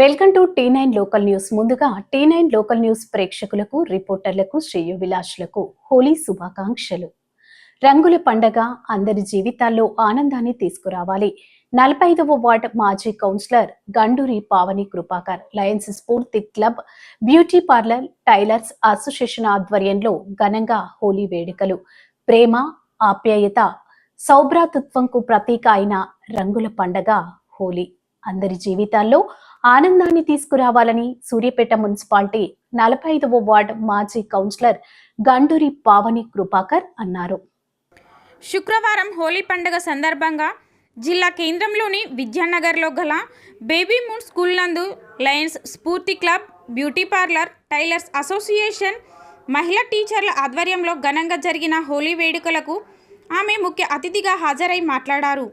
Welcome to T nine local news. ముందుగా T nine local news ప్రేక్షకులకు రిపోర్టర్లకు శ్రేయోభిలాషులకు హోలీ శుభాకాంక్షలు. రంగుల పండగ అందరి జీవితాల్లో ఆనందాన్ని తీసుకురావాలి. నలభై ఐదవ వార్డ్ మాజీ councillor Ganduri Pavani Kripakar lions Spoorthi club beauty parlour tailors association ఆధ్వర్యంలో ఘనంగా హోలీ వేడుకలు. ప్రేమ ఆప్యాయత సౌభ్రాతృత్వంకు ప్రతీక అయిన రంగుల పండగ హోలీ. అందరి జీవితాల్లో ఆనందాన్ని తీసుకురావాలని సూర్యపేట మున్సిపాలిటీ నలభై ఐదవ వార్డ్ మాజీ కౌన్సిలర్ గండూరి పావని కృపాకర్ అన్నారు. శుక్రవారం హోలీ పండుగ సందర్భంగా జిల్లా కేంద్రంలోని విద్యానగర్లో గల బేబీ మూన్ స్కూల్ నందు lions Spoorthi club beauty parlour tailors association మహిళా టీచర్ల ఆధ్వర్యంలో ఘనంగా జరిగిన హోలీ వేడుకలకు ఆమె ముఖ్య అతిథిగా హాజరై మాట్లాడారు.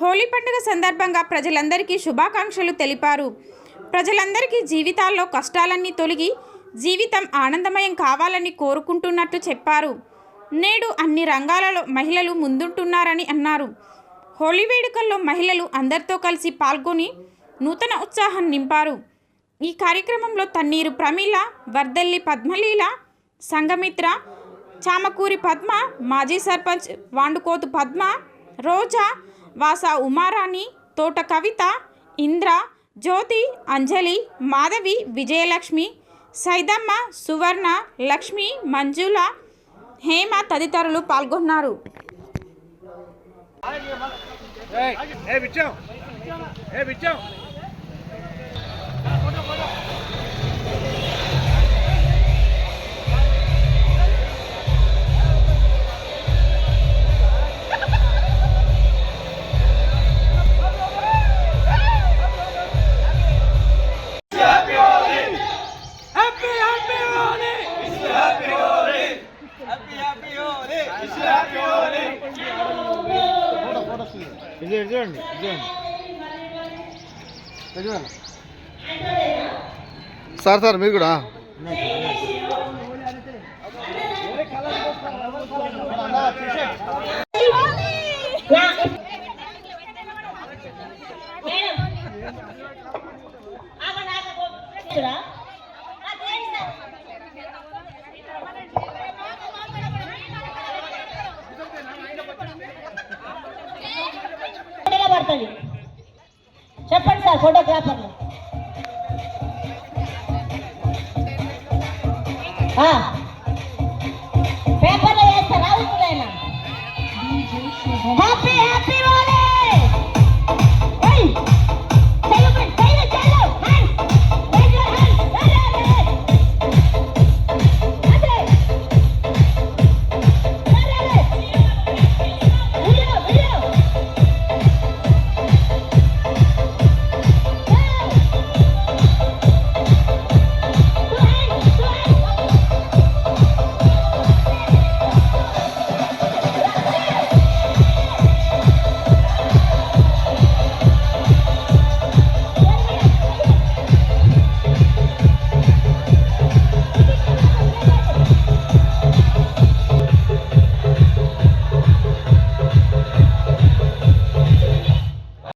హోలీ పండుగ సందర్భంగా ప్రజలందరికీ శుభాకాంక్షలు తెలిపారు. ప్రజలందరికీ జీవితాల్లో కష్టాలన్నీ తొలగి జీవితం ఆనందమయం కావాలని కోరుకుంటున్నట్టు చెప్పారు. నేడు అన్ని రంగాలలో మహిళలు ముందుంటున్నారని అన్నారు. హోలీ వేడుకల్లో మహిళలు అందరితో కలిసి పాల్గొని నూతన ఉత్సాహం నింపారు. ఈ కార్యక్రమంలో తన్నీరు ప్రమీల వర్దల్లి పద్మలీల సంగమిత్ర చామకూరి పద్మ మాజీ సర్పంచ్ వాండుకోతు పద్మ రోజా వాసా ఉమారాణి తోట కవిత ఇంద్ర జ్యోతి అంజలి మాధవి విజయలక్ష్మి సైదమ్మ సువర్ణ లక్ష్మి మంజుల హేమ తదితరులు పాల్గొన్నారు. ఏ ఏ ఇది చూడండి చూడండి సార్ సార్ మీరు కూడా. పడుతుంది చెప్పండి సార్ ఫోటోగ్రాఫర్లు ఆ. పేపర్లో వేస్తారా ఊళ్ళైనా హ్యాపీ హ్యాపీ హోలీ